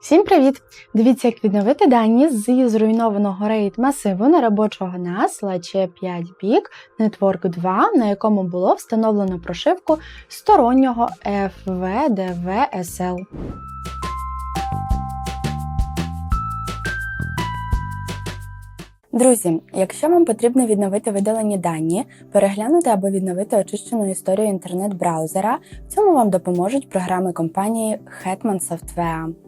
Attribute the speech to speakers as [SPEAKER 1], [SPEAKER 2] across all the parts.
[SPEAKER 1] Всім привіт! Дивіться, як відновити дані зі зруйнованого RAID масиву неробочого NAS Lache 5 Big Network 2, на якому було встановлено прошивку стороннього FVDVSL. Друзі, якщо вам потрібно відновити видалені дані, переглянути або відновити очищену історію інтернет-браузера, в цьому вам допоможуть програми компанії Hetman Software.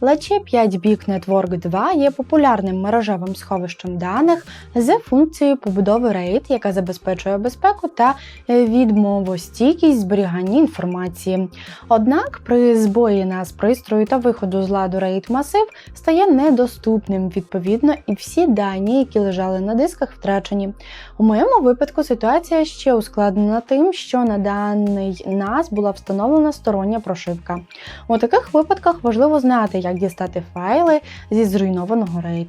[SPEAKER 1] Lache 5 Big Network 2 є популярним мережевим сховищем даних з функцією побудови RAID, яка забезпечує безпеку та відмовостійкість зберігання інформації. Однак при збої нас пристрою та виходу з ладу RAID масив стає недоступним відповідно, і всі дані, які лежали на дисках, втрачені. У моєму випадку ситуація ще ускладнена тим, що на даний NAS була встановлена стороння прошивка. У таких випадках важливо знати, як дістати файли зі зруйнованого RAID.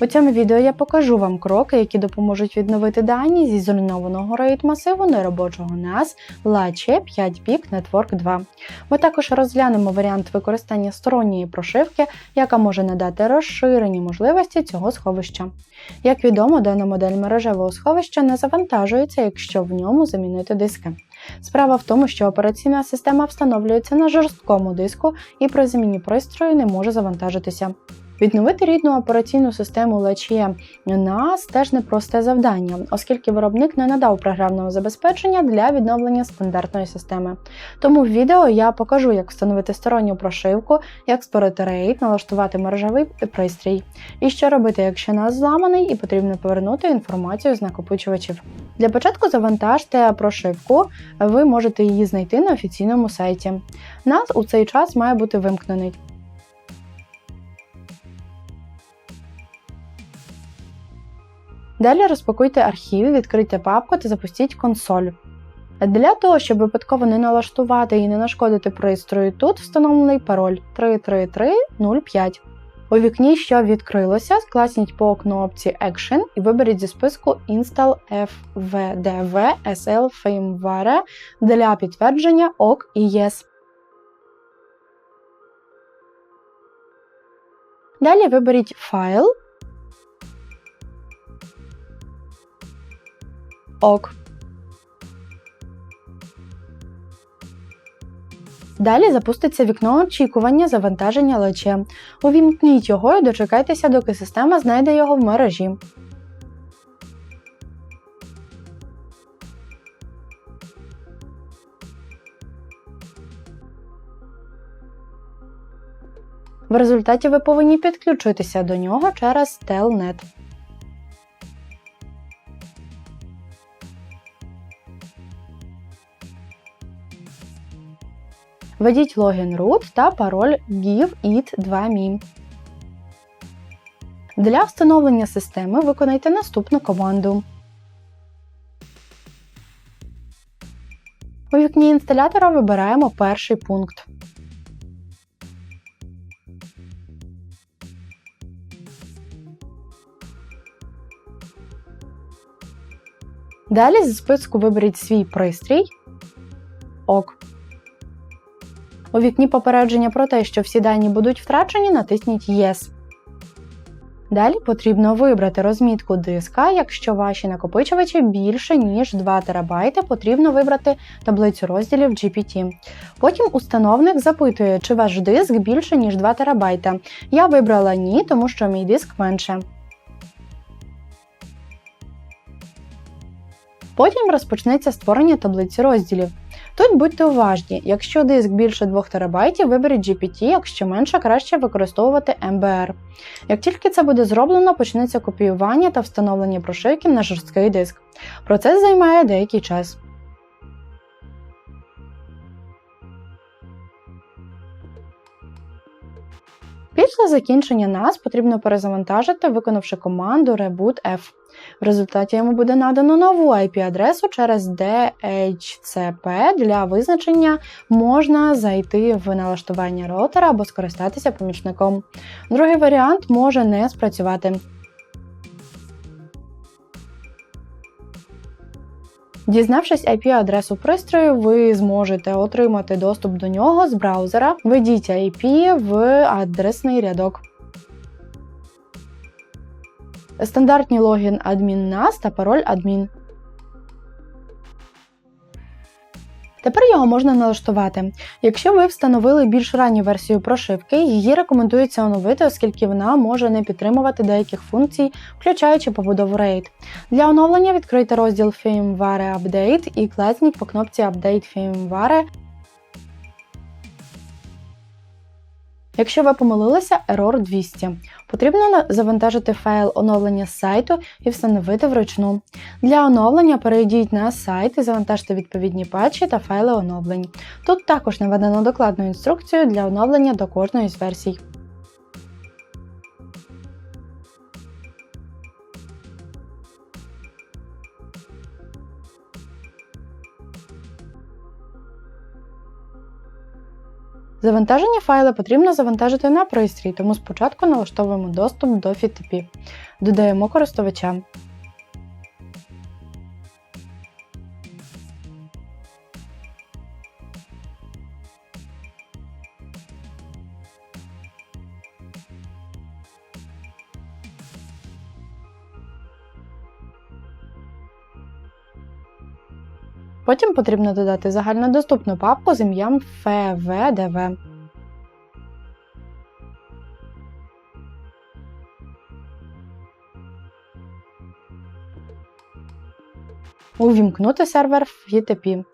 [SPEAKER 1] У цьому відео я покажу вам кроки, які допоможуть відновити дані зі зруйнованого RAID масиву неробочого NAS Lache 5 Big Network 2. Ми також розглянемо варіант використання сторонньої прошивки, яка може надати розширені можливості цього сховища. Як відомо, дана модель мережевого сховища не завантажується, якщо в ньому замінити диски. Справа в тому, що операційна система встановлюється на жорсткому диску і при заміні пристрою не може завантажитися. Відновити рідну операційну систему Lache NAS теж непросте завдання, оскільки виробник не надав програмного забезпечення для відновлення стандартної системи. Тому в відео я покажу, як встановити сторонню прошивку, як створити RAID, налаштувати мережевий пристрій, і що робити, якщо NAS зламаний і потрібно повернути інформацію з накопичувачів. Для початку завантажте прошивку, ви можете її знайти на офіційному сайті. NAS у цей час має бути вимкнений. Далі розпакуйте архів, відкрийте папку та запустіть консоль. Для того, щоб випадково не налаштувати і не нашкодити пристрою, тут встановлений пароль 33305. У вікні, що відкрилося, класніть по кнопці Action і виберіть зі списку Install FVDV SL Firmware для підтвердження OK і Yes. Далі виберіть файл ок. Далі запуститься вікно очікування завантаження лече. Увімкніть його і дочекайтеся, доки система знайде його в мережі. В результаті ви повинні підключитися до нього через Telnet. Введіть логін root та пароль giveit2me. Для встановлення системи виконайте наступну команду. У вікні інсталятора вибираємо перший пункт. Далі зі списку виберіть свій пристрій. ОК. У вікні попередження про те, що всі дані будуть втрачені, натисніть Yes. Далі потрібно вибрати розмітку диска. Якщо ваші накопичувачі більше, ніж 2 ТБ, потрібно вибрати таблицю розділів GPT. Потім установник запитує, чи ваш диск більше, ніж 2 ТБ. Я вибрала ні, тому що мій диск менше. Потім розпочнеться створення таблиці розділів.
[SPEAKER 2] Тут будьте уважні, якщо диск більше 2 ТБ, виберіть GPT, якщо менше, краще використовувати MBR. Як тільки це буде зроблено, почнеться копіювання та встановлення прошивки на жорсткий диск. Процес займає деякий час. Після закінчення нас потрібно перезавантажити, виконавши команду reboot F. В результаті йому буде надано нову IP-адресу через DHCP. Для визначення можна зайти в налаштування роутера або скористатися помічником. Другий варіант може не спрацювати. Дізнавшись IP-адресу пристрою, ви зможете отримати доступ до нього з браузера. Введіть IP в адресний рядок. Стандартні логін адмін NAS та пароль адмін. Тепер його можна налаштувати. Якщо ви встановили більш ранню версію прошивки, її рекомендується оновити, оскільки вона може не підтримувати деяких функцій, включаючи побудову RAID. Для оновлення відкрийте розділ Firmware Update і класніть по кнопці Update Firmware. Якщо ви помилилися, Error 200. Потрібно завантажити файл оновлення сайту і встановити вручну. Для оновлення перейдіть на сайт і завантажте відповідні патчі та файли оновлень. Тут також наведено докладну інструкцію для оновлення до кожної з версій. Завантажені файли потрібно завантажити на пристрій, тому спочатку налаштовуємо доступ до FTP. Додаємо користувача. Потім потрібно додати загальнодоступну папку з ім'ям FVDV. Увімкнути сервер в.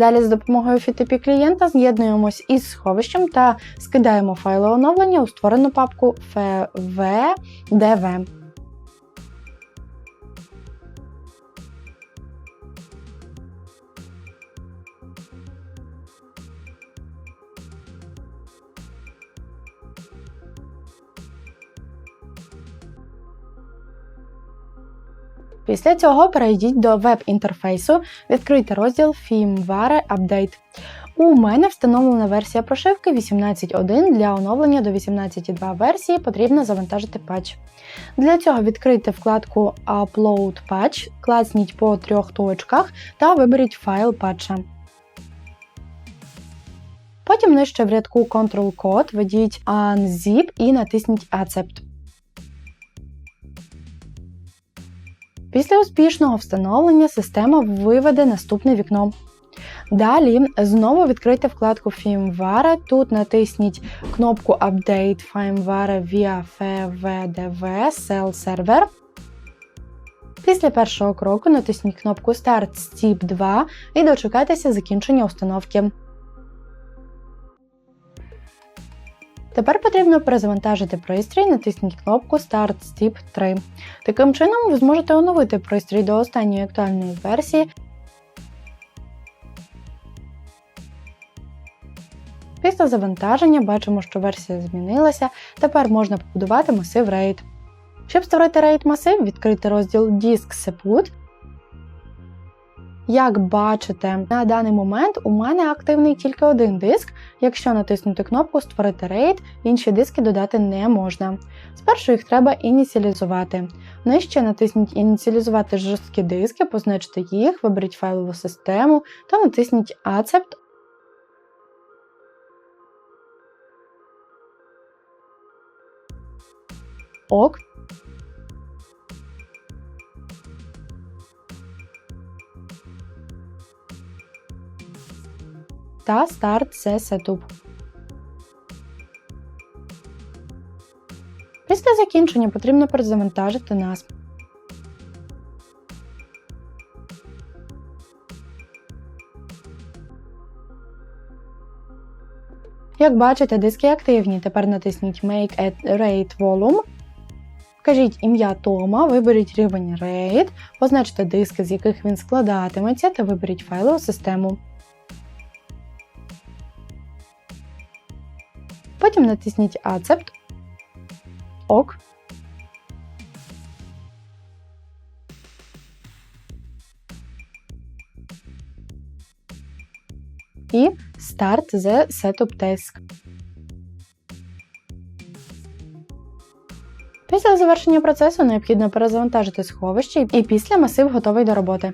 [SPEAKER 2] Далі з допомогою FTP клієнта з'єднуємось із сховищем та скидаємо файли оновлення у створену папку FVDV. Після цього перейдіть до веб-інтерфейсу, відкрийте розділ Firmware Update. У мене встановлена версія прошивки 18.1. Для оновлення до 18.2 версії потрібно завантажити патч. Для цього відкрийте вкладку Upload Patch, класніть по трьох точках та виберіть файл патча. Потім нижче в рядку Ctrl-код введіть Unzip і натисніть Accept. Після успішного встановлення система виведе наступне вікно. Далі знову відкрийте вкладку Firmware. Тут натисніть кнопку Update Firmware via FVDV Cell Server. Після першого кроку натисніть кнопку Start Step 2 і дочекайтеся закінчення установки. Тепер потрібно перезавантажити пристрій, натисніть кнопку Start Step 3. Таким чином ви зможете оновити пристрій до останньої актуальної версії. Після завантаження бачимо, що версія змінилася. Тепер можна побудувати масив RAID. Щоб створити RAID масив, відкрити розділ Disk Seput. Як бачите, на даний момент у мене активний тільки один диск. Якщо натиснути кнопку Створити RAID, інші диски додати не можна. Спершу їх треба ініціалізувати. Нижче натисніть Ініціалізувати жорсткі диски, позначте їх, виберіть файлову систему та натисніть Accept. ок. Та Start the Setup. Після закінчення потрібно перезавантажити нас. Як бачите, диски активні. Тепер натисніть Make at Rate Volume. Вкажіть ім'я Тома, виберіть рівень RAID, позначте диски, з яких він складатиметься, та виберіть файлову систему. Потім натисніть Accept. ОК. І Start the Setup Task. Після завершення процесу необхідно перезавантажити сховище і після масив готовий до роботи.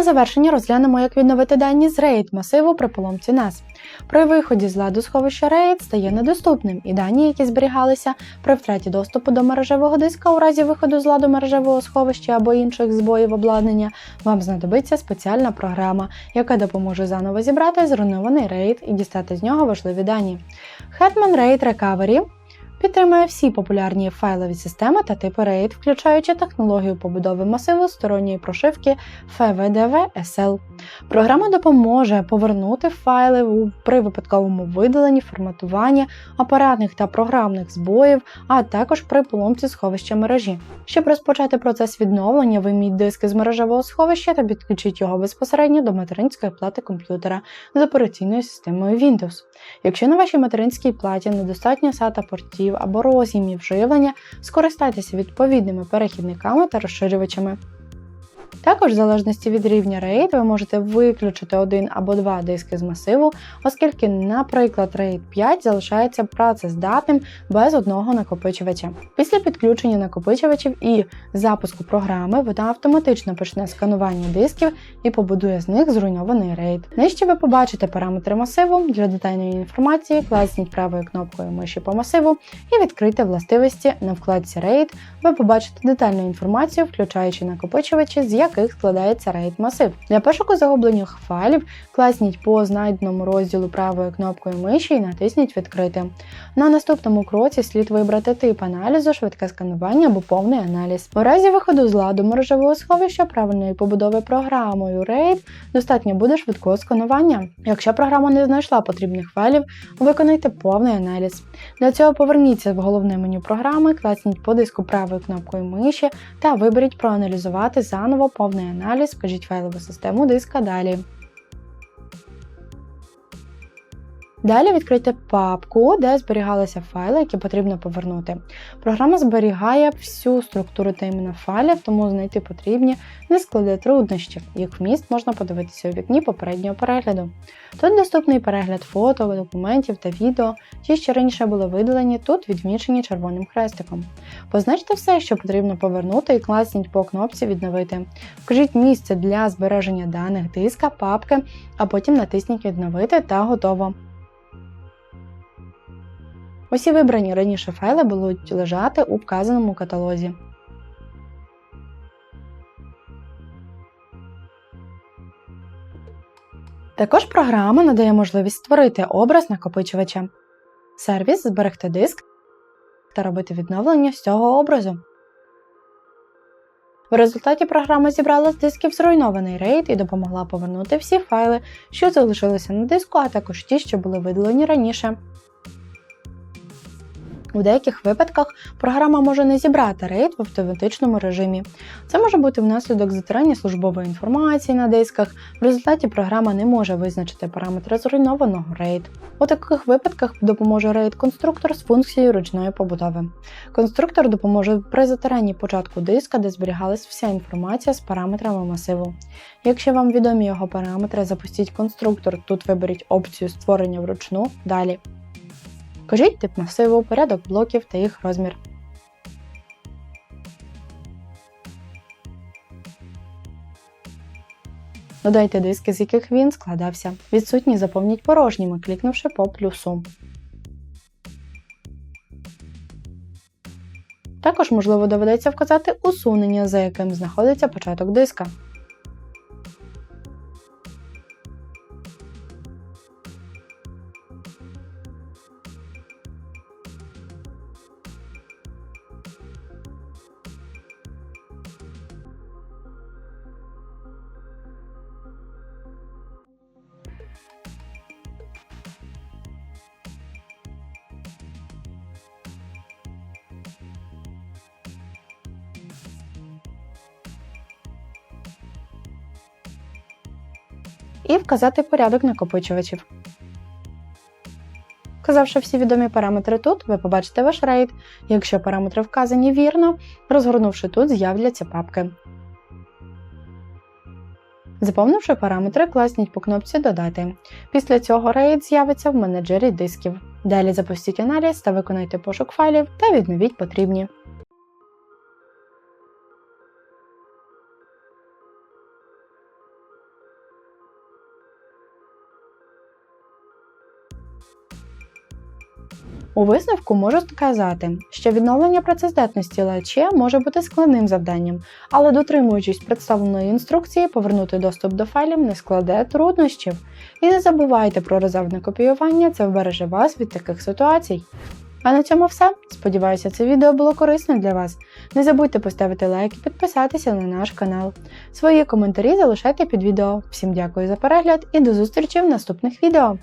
[SPEAKER 2] На завершення розглянемо, як відновити дані з RAID масиву при поломці NAS. При виході з ладу сховища RAID стає недоступним, і дані, які зберігалися при втраті доступу до мережевого диска у разі виходу з ладу мережевого сховища або інших збоїв обладнання, вам знадобиться спеціальна програма, яка допоможе заново зібрати зруйнований RAID і дістати з нього важливі дані. Hetman RAID Recovery Підтримує всі популярні файлові системи та типи RAID, включаючи технологію побудови масиву сторонньої прошивки FVDV-SL. Програма допоможе повернути файли при випадковому видаленні, форматуванні апаратних та програмних збоїв, а також при поломці сховища мережі. Щоб розпочати процес відновлення, вийміть диски з мережевого сховища та підключіть його безпосередньо до материнської плати комп'ютера з операційною системою Windows. Якщо на вашій материнській платі недостатньо SATA портів або роз'ємів живлення, скористайтеся відповідними перехідниками та розширювачами. Також, в залежності від рівня RAID, ви можете виключити один або два диски з масиву, оскільки, наприклад, RAID 5 залишається працездатним без одного накопичувача. Після підключення накопичувачів і запуску програми вона автоматично почне сканування дисків і побудує з них зруйнований RAID. Нижче ви побачите параметри масиву. Для детальної інформації класніть правою кнопкою миші по масиву і відкрийте властивості на вкладці RAID. Ви побачите детальну інформацію, включаючи накопичувачі, з яких складається RAID масив. Для пошуку загублених файлів класніть по знайденому розділу правою кнопкою миші і натисніть Відкрити. На наступному кроці слід вибрати тип аналізу, швидке сканування або повний аналіз. У разі виходу з ладу мережевого сховища правильної побудови програмою RAID достатньо буде швидкого сканування. Якщо програма не знайшла потрібних файлів, виконайте повний аналіз. Для цього поверніться в головне меню програми, класніть по диску правою кнопкою миші та виберіть проаналізувати заново повний аналіз, скажіть файлову систему диска далі. Далі відкрийте папку, де зберігалися файли, які потрібно повернути. Програма зберігає всю структуру та імена файлів, тому знайти потрібні не складе труднощів. Їх вміст можна подивитися у вікні попереднього перегляду. Тут доступний перегляд фото, документів та відео. Ті, що раніше були видалені, тут відмічені червоним хрестиком. Позначте все, що потрібно повернути, і класніть по кнопці Відновити. Вкажіть місце для збереження даних диска, папки, а потім натисніть Відновити та готово. Усі вибрані раніше файли будуть лежати у вказаному каталозі. Також програма надає можливість створити образ накопичувача, сервіс, зберегти диск та робити відновлення з цього образу. В результаті програма зібрала з дисків зруйнований RAID і допомогла повернути всі файли, що залишилися на диску, а також ті, що були видалені раніше. У деяких випадках програма може не зібрати RAID в автоматичному режимі. Це може бути внаслідок затирання службової інформації на дисках. В результаті програма не може визначити параметри зруйнованого RAID. У таких випадках допоможе RAID-конструктор з функцією ручної побудови. Конструктор допоможе при затиранні початку диска, де зберігалась вся інформація з параметрами масиву. Якщо вам відомі його параметри, запустіть конструктор. Тут виберіть опцію створення вручну далі. Вкажіть тип масиву, порядок блоків та їх розмір. Додайте диски, з яких він складався. Відсутні заповніть порожніми, клікнувши по плюсу. Також, можливо, доведеться вказати усунення, за яким знаходиться початок диска. І вказати порядок накопичувачів. Вказавши всі відомі параметри тут, ви побачите ваш рейд. Якщо параметри вказані вірно, розгорнувши тут, з'являться папки. Заповнивши параметри, класніть по кнопці Додати. Після цього рейд з'явиться в менеджері дисків. Далі запустіть аналіз та виконайте пошук файлів та відновіть потрібні. У висновку можу сказати, що відновлення працездатності лече може бути складним завданням, але дотримуючись представленої інструкції, повернути доступ до файлів не складе труднощів. І не забувайте про резервне копіювання, це вбереже вас від таких ситуацій. А на цьому все. Сподіваюся, це відео було корисним для вас. Не забудьте поставити лайк і підписатися на наш канал. Свої коментарі залишайте під відео. Всім дякую за перегляд і до зустрічі в наступних відео!